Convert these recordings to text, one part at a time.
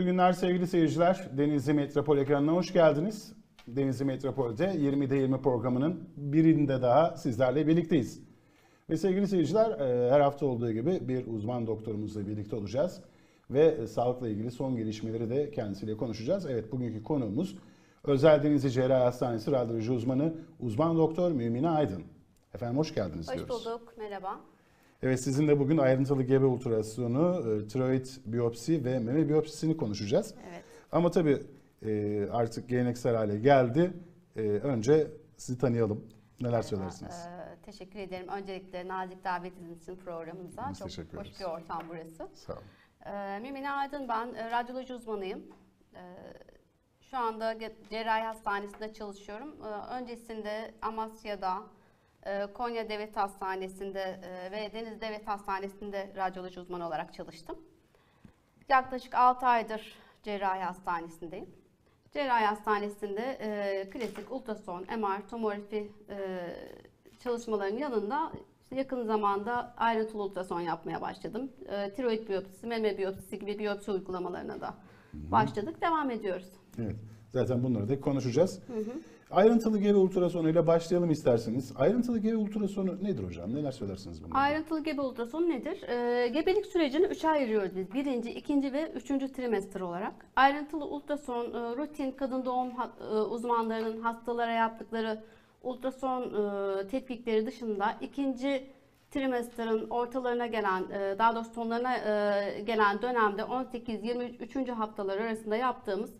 Mutlu günler sevgili seyirciler. Denizli Metropol ekranına hoş geldiniz. Denizli Metropol'de 20'de 20 programının birinde daha sizlerle birlikteyiz. Ve sevgili seyirciler e, her hafta olduğu gibi bir uzman doktorumuzla birlikte olacağız. Ve e, sağlıkla ilgili son gelişmeleri de kendisiyle konuşacağız. Evet bugünkü konuğumuz Özel Denizli Cerrahi Hastanesi radyoloji uzmanı uzman doktor Mümine Aydın. Efendim hoş geldiniz Hoş diyoruz. bulduk, merhaba. Evet sizinle bugün ayrıntılı gebe ultrasyonu, e, tiroid biyopsi ve meme biyopsisini konuşacağız. Evet. Ama tabii e, artık geleneksel hale geldi. E, Önce sizi tanıyalım. Neler söylersiniz? Ee, teşekkür ederim. Öncelikle nazik davetiniz için programımıza. Biz Çok teşekkür hoş ederiz. bir ortam burası. Sağ olun. Ee, Mümine Aydın ben, radyoloji uzmanıyım. Ee, şu anda Cerrahi Hastanesi'nde çalışıyorum. Öncesinde Amasya'da, Konya Devlet Hastanesi'nde e, ve Deniz Devlet Hastanesi'nde radyoloji uzmanı olarak çalıştım. Yaklaşık 6 aydır cerrahi hastanesindeyim. Cerrahi hastanesinde e, klasik ultrason, MR, tomografi e, çalışmalarının yanında işte yakın zamanda ayrıntılı ultrason yapmaya başladım. E, tiroid biyopsisi, meme biyopsisi gibi biyopsi uygulamalarına da başladık. Devam ediyoruz. Evet. Zaten bunları da konuşacağız. Ayrıntılı gebe ultrasonu ile başlayalım isterseniz. Ayrıntılı gebe ultrasonu nedir hocam? Neler söylersiniz bununla? Ayrıntılı gebe ultrasonu nedir? Ee, gebelik sürecini üçe ayırıyoruz biz. Birinci, ikinci ve üçüncü trimester olarak. Ayrıntılı ultrason, e, rutin kadın doğum e, uzmanlarının hastalara yaptıkları ultrason e, tetkikleri dışında ikinci trimesterın ortalarına gelen, e, daha doğrusu sonlarına gelen dönemde 18-23. haftalar arasında yaptığımız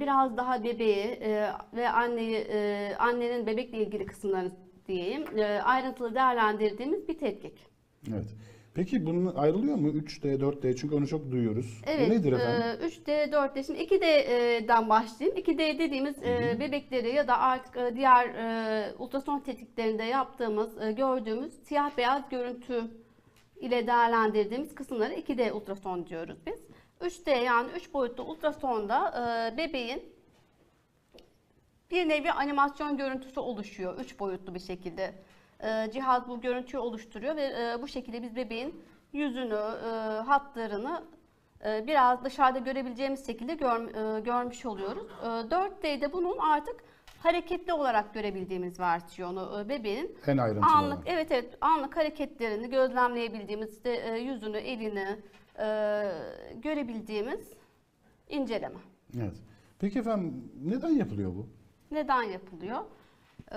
biraz daha bebeği e, ve anneyi, e, annenin bebekle ilgili kısımlarını diyeyim, e, ayrıntılı değerlendirdiğimiz bir tetkik. Evet. Peki bunun ayrılıyor mu 3D, 4D? Çünkü onu çok duyuyoruz. Evet, Bu nedir efendim? e, 3D, 4D. Şimdi 2D'den başlayayım. 2D dediğimiz e, bebekleri ya da artık diğer ultrason tetkiklerinde yaptığımız, gördüğümüz siyah beyaz görüntü ile değerlendirdiğimiz kısımlara 2D ultrason diyoruz biz. 3D yani 3 boyutlu ultrasonda e, bebeğin bir nevi animasyon görüntüsü oluşuyor 3 boyutlu bir şekilde. Ee, cihaz bu görüntüyü oluşturuyor ve e, bu şekilde biz bebeğin yüzünü, e, hatlarını e, biraz dışarıda görebileceğimiz şekilde gör- e, görmüş oluyoruz. E, 4D'de bunun artık hareketli olarak görebildiğimiz versiyonu e, bebeğin En ayrıntılı anlık olan. evet evet anlık hareketlerini gözlemleyebildiğimiz işte e, yüzünü, elini e, görebildiğimiz inceleme. Evet. Peki efendim neden yapılıyor bu? Neden yapılıyor? Ee,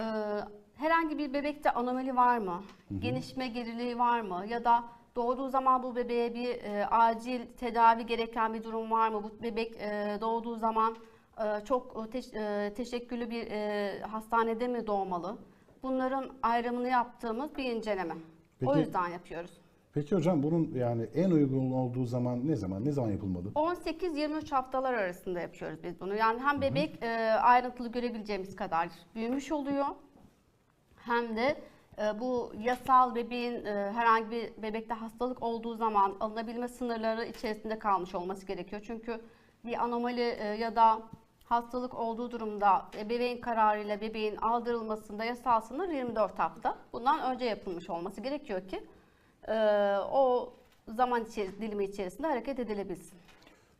herhangi bir bebekte anomali var mı? Genişme geriliği var mı? Ya da doğduğu zaman bu bebeğe bir e, acil tedavi gereken bir durum var mı? Bu bebek e, doğduğu zaman e, çok teş- e, teşekküllü bir e, hastanede mi doğmalı? Bunların ayrımını yaptığımız bir inceleme. O Peki- yüzden yapıyoruz. Peki hocam bunun yani en uygun olduğu zaman ne zaman? Ne zaman yapılmalı? 18-23 haftalar arasında yapıyoruz biz bunu. Yani hem bebek e, ayrıntılı görebileceğimiz kadar büyümüş oluyor. Hem de e, bu yasal bebeğin e, herhangi bir bebekte hastalık olduğu zaman alınabilme sınırları içerisinde kalmış olması gerekiyor. Çünkü bir anomali e, ya da hastalık olduğu durumda bebeğin kararıyla bebeğin aldırılmasında yasal sınır 24 hafta. Bundan önce yapılmış olması gerekiyor ki o zaman içeri- dilimi içerisinde hareket edilebilsin.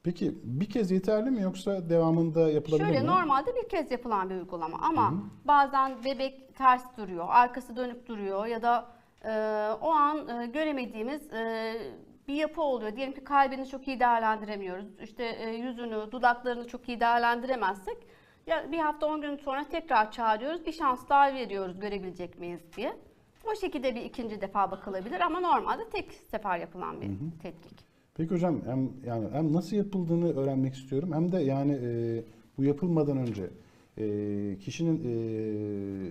Peki bir kez yeterli mi yoksa devamında yapılabilir Şöyle mi? normalde bir kez yapılan bir uygulama ama bazen bebek ters duruyor, arkası dönük duruyor ya da e, o an e, göremediğimiz e, bir yapı oluyor. Diyelim ki kalbini çok iyi değerlendiremiyoruz. İşte e, yüzünü, dudaklarını çok iyi değerlendiremezsek ya bir hafta 10 gün sonra tekrar çağırıyoruz. Bir şans daha veriyoruz görebilecek miyiz diye. O şekilde bir ikinci defa bakılabilir ama normalde tek sefer yapılan bir tetkik. Peki hocam hem yani hem nasıl yapıldığını öğrenmek istiyorum hem de yani e, bu yapılmadan önce e, kişinin e,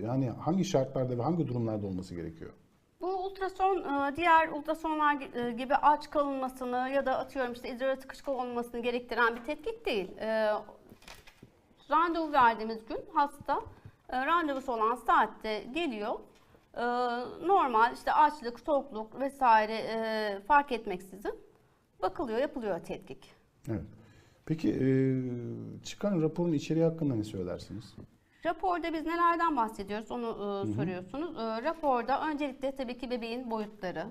yani hangi şartlarda ve hangi durumlarda olması gerekiyor? Bu ultrason e, diğer ultrasonlar e, gibi aç kalınmasını ya da atıyorum işte idrar tıkışıklı olmasını gerektiren bir tetkik değil. E, Randevu verdiğimiz gün hasta e, randevusu olan saatte geliyor. E, Normal işte açlık, tokluk vesaire e, fark etmeksizin bakılıyor, yapılıyor tetkik. Evet. Peki e, çıkan raporun içeriği hakkında ne söylersiniz? Raporda biz nelerden bahsediyoruz onu e, soruyorsunuz. E, raporda öncelikle tabii ki bebeğin boyutları,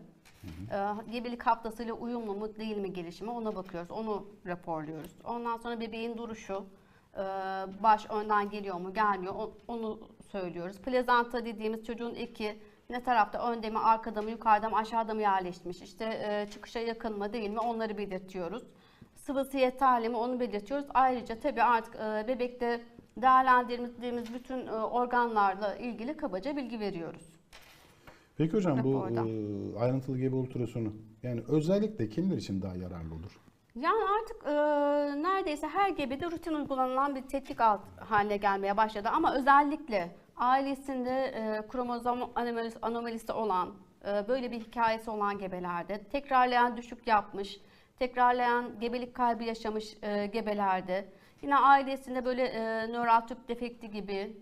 Ee, gebelik haftasıyla uyumlu mu değil mi gelişimi ona bakıyoruz. Onu raporluyoruz. Ondan sonra bebeğin duruşu, e, baş önden geliyor mu gelmiyor onu söylüyoruz. Plazanta dediğimiz çocuğun eki ne tarafta önde mi arkada mı yukarıda mı aşağıda mı yerleşmiş işte e, çıkışa yakın mı değil mi onları belirtiyoruz. Sıvısı yeterli mi onu belirtiyoruz. Ayrıca tabii artık e, bebekte değerlendirdiğimiz bütün e, organlarla ilgili kabaca bilgi veriyoruz. Peki hocam bu Raporda. e, ayrıntılı gebe ultrasonu yani özellikle kimler için daha yararlı olur? Yani artık e, neredeyse her gebede rutin uygulanan bir tetkik alt haline gelmeye başladı. Ama özellikle ailesinde e, kromozom anomalisi, anomalisi olan, e, böyle bir hikayesi olan gebelerde, tekrarlayan düşük yapmış, tekrarlayan gebelik kaybı yaşamış e, gebelerde, yine ailesinde böyle e, nöral tüp defekti gibi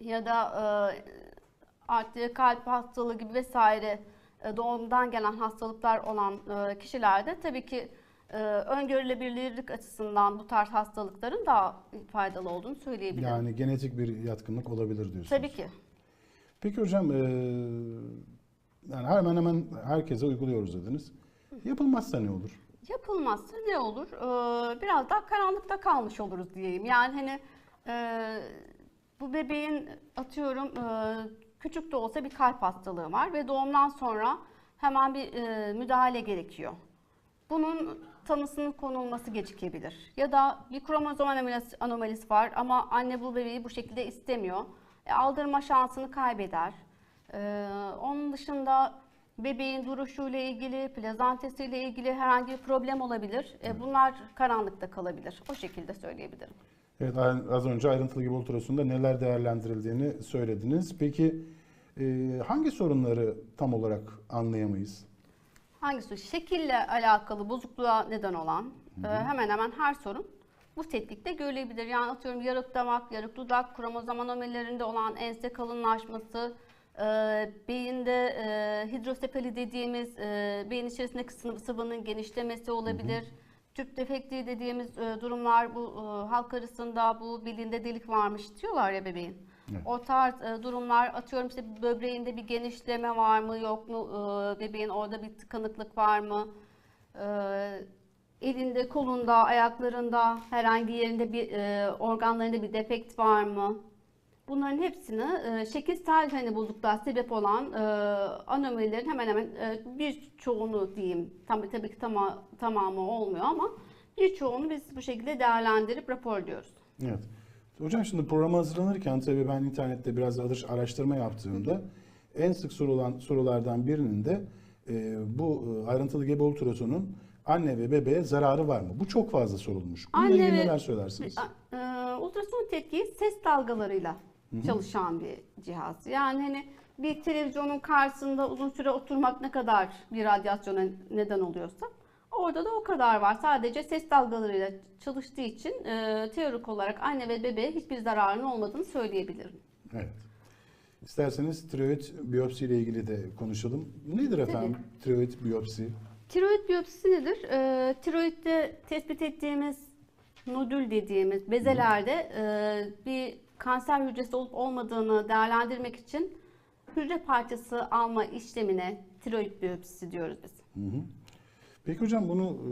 ya da e, artık kalp hastalığı gibi vesaire e, doğumdan gelen hastalıklar olan e, kişilerde tabii ki e, öngörülebilirlik açısından bu tarz hastalıkların daha faydalı olduğunu söyleyebilirim. Yani genetik bir yatkınlık olabilir diyorsunuz. Tabii ki. Peki hocam e, yani hemen hemen herkese uyguluyoruz dediniz. Yapılmazsa ne olur? Yapılmazsa ne olur? Ee, biraz daha karanlıkta kalmış oluruz diyeyim. Yani hani e, bu bebeğin atıyorum e, küçük de olsa bir kalp hastalığı var ve doğumdan sonra hemen bir e, müdahale gerekiyor. Bunun tanısının konulması gecikebilir. Ya da bir kromozom anomalisi, anomalisi var ama anne bu bebeği bu şekilde istemiyor. E, aldırma şansını kaybeder. Ee, onun dışında bebeğin duruşuyla ilgili, plazantesiyle ilgili herhangi bir problem olabilir. E, bunlar karanlıkta kalabilir. O şekilde söyleyebilirim. Evet az önce ayrıntılı gebe ultrasonda neler değerlendirildiğini söylediniz. Peki e, hangi sorunları tam olarak anlayamayız? Hangisi? Şekille alakalı bozukluğa neden olan e, hemen hemen her sorun bu tetkikte görülebilir. Yani atıyorum yarık damak, yarık dudak, kromozom anomalilerinde olan ense kalınlaşması, e, beyinde e, hidrosefali dediğimiz e, beyin içerisindeki sıvı- sıvının genişlemesi olabilir. Tüp defekti dediğimiz e, durumlar bu e, halk arasında bu bildiğinde delik varmış diyorlar ya bebeğin. Evet. O tarz e, durumlar atıyorum işte böbreğinde bir genişleme var mı yok mu e, bebeğin orada bir tıkanıklık var mı E, elinde kolunda ayaklarında herhangi yerinde bir e, organlarında bir defekt var mı bunların hepsini e, şekilsel hani bozukluğa sebep olan e, anomalilerin hemen hemen e, birçoğunu diyeyim tabii tabii ki tama, tamamı olmuyor ama birçoğunu biz bu şekilde değerlendirip raporluyoruz. Evet. Hocam şimdi programa hazırlanırken tabii ben internette biraz araştırma yaptığımda en sık sorulan sorulardan birinin de e, bu e, ayrıntılı gebe ultrasonun anne ve bebeğe zararı var mı? Bu çok fazla sorulmuş. Bununla Anne ilgili neler söylersiniz? E, ultrason tetkiği ses dalgalarıyla çalışan bir cihaz. Yani hani bir televizyonun karşısında uzun süre oturmak ne kadar bir radyasyona neden oluyorsa orada da o kadar var. Sadece ses dalgalarıyla çalıştığı için e, teorik olarak anne ve bebeğe hiçbir zararının olmadığını söyleyebilirim. Evet. İsterseniz tiroid biyopsi ile ilgili de konuşalım. Nedir efendim tiroid biyopsi? Tiroid biyopsisi nedir? E, tiroidde tespit ettiğimiz nodül dediğimiz bezelerde e, bir kanser hücresi olup olmadığını değerlendirmek için hücre parçası alma işlemine tiroid biyopsisi diyoruz biz. Hı hı. Peki hocam bunu e,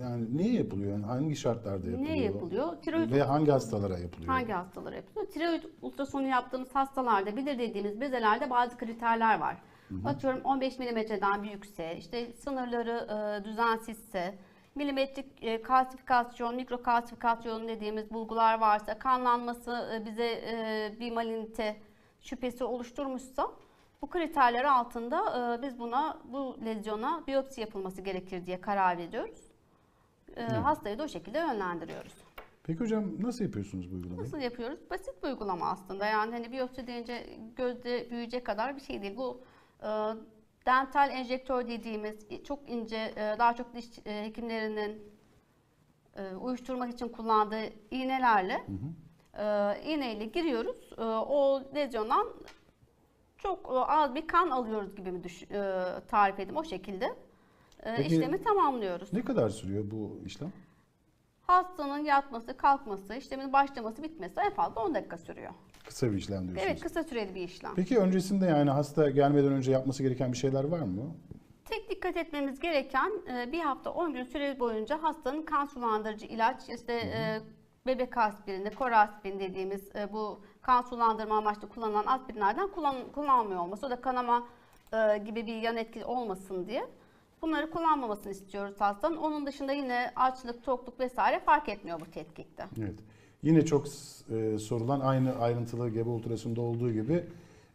yani niye yapılıyor? Yani hangi şartlarda yapılıyor? Ne yapılıyor? Tiroid Ve hangi hastalara yapılıyor? hangi hastalara yapılıyor? Tiroid ultrasonu yaptığımız hastalarda belirlediğimiz bezelerde bazı kriterler var. Atıyorum 15 milimetreden büyükse, işte sınırları e, düzensizse, milimetrik e, kalsifikasyon, mikrokalsifikasyon dediğimiz bulgular varsa, kanlanması e, bize e, bir malinite şüphesi oluşturmuşsa bu kriterler altında e, biz buna bu lezyona biyopsi yapılması gerekir diye karar veriyoruz. E, hastayı da o şekilde yönlendiriyoruz. Peki hocam nasıl yapıyorsunuz bu uygulamayı? Nasıl yapıyoruz? Basit bir uygulama aslında. Yani hani biyopsi deyince gözde büyüyecek kadar bir şey değil. Bu e, dental enjektör dediğimiz çok ince, e, daha çok diş e, hekimlerinin e, uyuşturmak için kullandığı iğnelerle e, iğneyle giriyoruz. E, o lezyondan çok e, az bir kan alıyoruz gibi mi düş, e, tarif edeyim o şekilde. E, Peki- işlemi tamamlıyoruz. Ne kadar sürüyor bu işlem? Hastanın yatması, kalkması, işlemin başlaması, bitmesi en fazla 10 dakika sürüyor. Kısa bir işlem diyorsunuz. Evet kısa süreli bir işlem. Peki öncesinde yani hasta gelmeden önce yapması gereken bir şeyler var mı? Tek dikkat etmemiz gereken e, bir hafta 10 gün süre boyunca hastanın kan sulandırıcı ilaç işte e, bebek aspirini, koraspirin dediğimiz bu kan sulandırma amaçlı kullanılan aspirinlerden kullan, kullanmıyor olması. O da kanama e, gibi bir yan etki olmasın diye. Bunları kullanmamasını istiyoruz hastanın. Onun dışında yine açlık, tokluk vesaire fark etmiyor bu tetkikte. Evet. Yine çok e, sorulan aynı ayrıntılı gebe ultrasonda olduğu gibi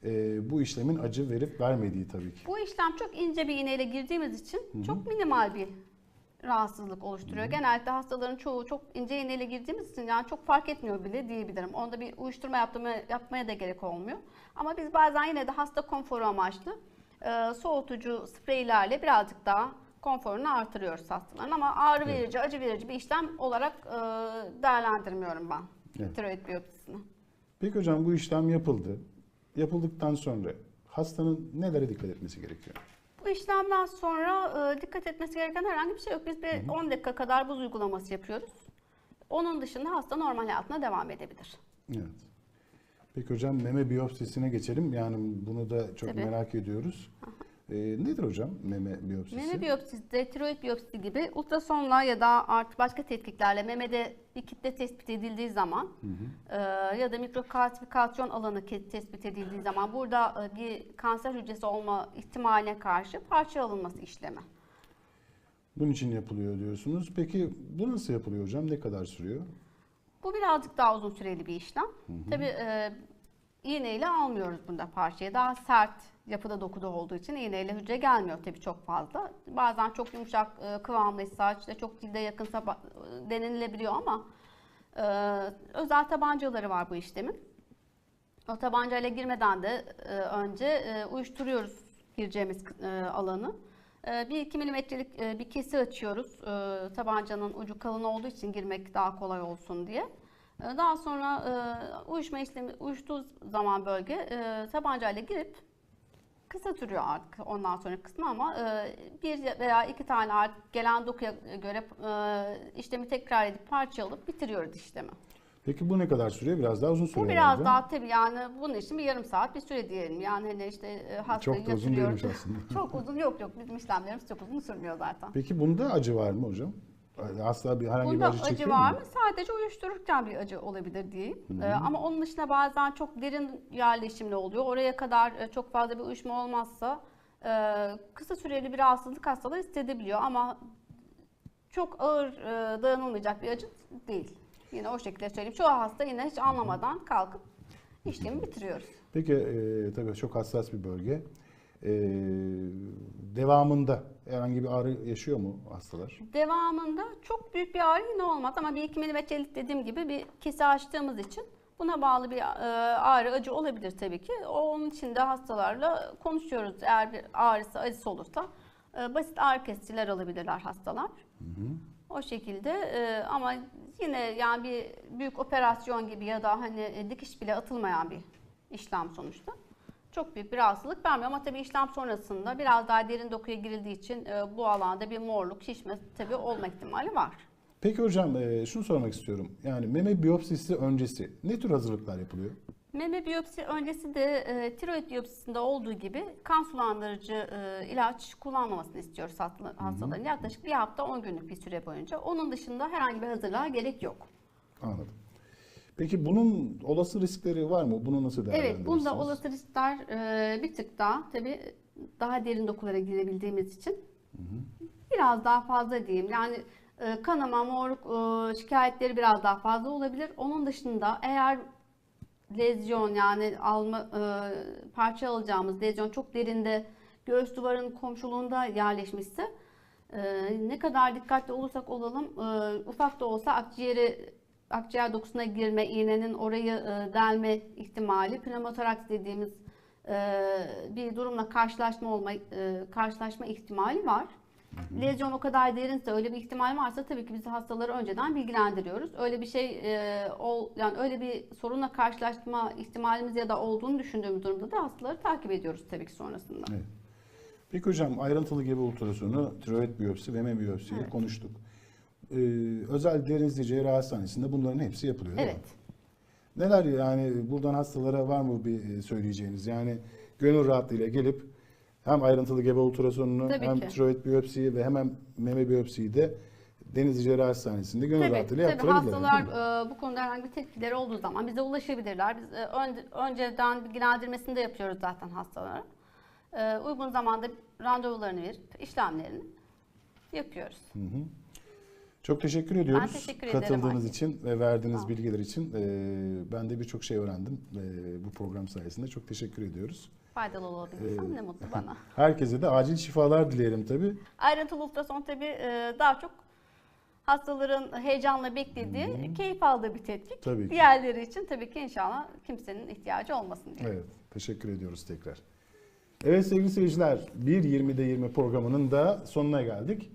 e, bu işlemin acı verip vermediği tabii ki. Bu işlem çok ince bir iğneyle girdiğimiz için çok minimal bir rahatsızlık oluşturuyor. Genellikle hastaların çoğu çok ince iğneyle girdiğimiz için yani çok fark etmiyor bile diyebilirim. Onda bir uyuşturma yaptırma, yapmaya da gerek olmuyor. Ama biz bazen yine de hasta konforu amaçlı e, soğutucu spreylerle birazcık daha konforunu artırıyoruz hastaların. Ama ağrı Evet. verici, acı verici bir işlem olarak e, değerlendirmiyorum ben Evet. tiroid biyopsisini. Peki hocam bu işlem yapıldı. Yapıldıktan sonra hastanın nelere dikkat etmesi gerekiyor? Bu işlemden sonra e, dikkat etmesi gereken herhangi bir şey yok. Biz bir 10 dakika kadar buz uygulaması yapıyoruz. Onun dışında hasta normal hayatına devam edebilir. Evet. Peki hocam meme biyopsisine geçelim. Yani bunu da çok Tabii. merak ediyoruz. E, nedir hocam meme biyopsisi? Meme biyopsisi tiroid biyopsisi gibi ultrasonla ya da artı başka tetkiklerle memede bir kitle tespit edildiği zaman e, ya da mikrokalsifikasyon alanı tespit edildiği zaman burada e, bir kanser hücresi olma ihtimaline karşı parça alınması işlemi. Bunun için yapılıyor diyorsunuz. Peki bu nasıl yapılıyor hocam? Ne kadar sürüyor? Bu birazcık daha uzun süreli bir işlem. Tabii e, iğneyle almıyoruz bunda parçayı. Daha sert yapıda dokuda olduğu için iğneyle hücre gelmiyor tabii çok fazla. Bazen çok yumuşak e, kıvamlıysa, işte çok cilde yakınsa e, denilebiliyor ama e, özel tabancaları var bu işlemin. O tabancayla girmeden de önce uyuşturuyoruz gireceğimiz alanı. E, bir iki milimetrelik bir kesi açıyoruz. Tabancanın ucu kalın olduğu için girmek daha kolay olsun diye. E, daha sonra e, uyuşma işlemi uyuştuğu zaman bölge e, tabancayla girip kısa sürüyor artık ondan sonra kısmı ama e, bir veya iki tane artık gelen dokuya göre e, işlemi tekrar edip parça alıp bitiriyoruz işlemi. Peki bu ne kadar sürüyor? Biraz daha uzun sürüyor Bu biraz herhalde. daha tabii yani bunun için bir yarım saat bir süre diyelim. Yani hani işte e, hastayı Çok da uzun değilmiş aslında. çok uzun yok yok bizim işlemlerimiz çok uzun sürmüyor zaten. Peki bunda acı var mı hocam? Asla bir herhangi Bunda bir acı acı, var mı? Sadece uyuştururken bir acı olabilir diyeyim. Ee, ama onun dışında bazen çok derin yerleşimli oluyor. Oraya kadar e, çok fazla bir uyuşma olmazsa e, kısa süreli bir rahatsızlık hastalar hissedebiliyor ama çok ağır e, dayanılmayacak bir acı değil. Yine o şekilde söyleyeyim. Çoğu hasta yine hiç anlamadan kalkıp işlemi bitiriyoruz. Peki e, tabii çok hassas bir bölge. E, devamında herhangi bir ağrı yaşıyor mu hastalar? Devamında çok büyük bir ağrı yine olmaz ama bir iki milimetrelik dediğim gibi bir kese açtığımız için buna bağlı bir e, ağrı acı olabilir tabii ki. Onun için de hastalarla konuşuyoruz. Eğer bir ağrısı acısı olursa e, basit ağrı kesiciler alabilirler hastalar. O şekilde e, ama yine yani bir büyük operasyon gibi ya da hani dikiş bile atılmayan bir işlem sonuçta. Çok büyük bir rahatsızlık vermiyor ama tabii işlem sonrasında biraz daha derin dokuya girildiği için e, bu alanda bir morluk, şişme tabii olma ihtimali var. Peki hocam e, şunu sormak istiyorum. Yani meme biyopsisi öncesi ne tür hazırlıklar yapılıyor? Meme biyopsi öncesi de e, tiroid biyopsisinde olduğu gibi kan sulandırıcı e, ilaç kullanmamasını istiyoruz hasta- hastaların. Yaklaşık bir hafta 10 günlük bir süre boyunca. Onun dışında herhangi bir hazırlığa gerek yok. Anladım. Peki bunun olası riskleri var mı? Bunu nasıl Evet, değerlendirirsiniz? bunda olası riskler e, bir tık daha tabii daha derin dokulara girebildiğimiz için biraz daha fazla diyeyim. Yani e, kanama, morluk e, şikayetleri biraz daha fazla olabilir. Onun dışında eğer lezyon yani alma e, parça alacağımız lezyon çok derinde göğüs duvarının komşuluğunda yerleşmişse e, ne kadar dikkatli olursak olalım e, ufak da olsa akciğeri akciğer dokusuna girme, iğnenin orayı e, delme ihtimali, pneumotoraks dediğimiz e, bir durumla karşılaşma olma e, karşılaşma ihtimali var. Lezyon o kadar derinse, öyle bir ihtimal varsa tabii ki biz hastaları önceden bilgilendiriyoruz. Öyle bir şey e, ol, yani öyle bir sorunla karşılaşma ihtimalimiz ya da olduğunu düşündüğümüz durumda da hastaları takip ediyoruz tabii ki sonrasında. Evet. Peki hocam ayrıntılı gebe ultrasonu, tiroid biyopsi meme biyopsiyi Evet. konuştuk. Ee, özel Denizli Cerrah Hastanesi'nde bunların hepsi yapılıyor değil mi? Evet. Neler yani buradan hastalara var mı bir e, söyleyeceğiniz? Yani gönül rahatlığıyla gelip hem ayrıntılı gebe ultrasonunu Tabii hem ki. tiroid biyopsiyi ve hemen meme biyopsiyi de Denizli Cerrahi Hastanesi'nde gönül Tabii, rahatlığıyla tabii yaptırabilirler. hastalar e, bu konuda herhangi bir tepkileri olduğu zaman bize ulaşabilirler. Biz e, ön- önceden bilgilendirmesini de yapıyoruz zaten hastalara. E, uygun zamanda randevularını verip işlemlerini yapıyoruz. Çok teşekkür ediyoruz. Ben teşekkür ederim Katıldığınız Ayşe. için ve verdiğiniz ol. bilgiler için. Ee, ben de birçok şey öğrendim ee, bu program sayesinde. Çok teşekkür ediyoruz. Faydalı olabildiysem Ee, ne mutlu bana. Herkese de acil şifalar dileyelim tabii. Ayrıntılı ultrason tabii e, daha çok hastaların heyecanla beklediği, keyif aldığı bir tetkik. Tabii ki. Diğerleri için tabii ki inşallah kimsenin ihtiyacı olmasın diye. Evet, teşekkür ediyoruz tekrar. Evet sevgili seyirciler, 1.20'de 20 programının da sonuna geldik.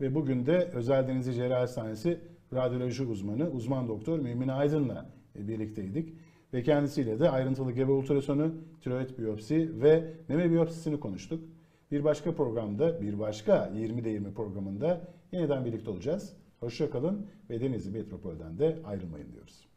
Ve bugün de Özel Denizli Cerrahi Hastanesi radyoloji uzmanı, uzman doktor Mümin Aydın'la birlikteydik. Ve kendisiyle de ayrıntılı gebe ultrasonu, tiroid biyopsi ve meme biyopsisini konuştuk. Bir başka programda, bir başka 20'de 20 programında yeniden birlikte olacağız. Hoşça kalın ve Denizli Metropol'den de ayrılmayın diyoruz.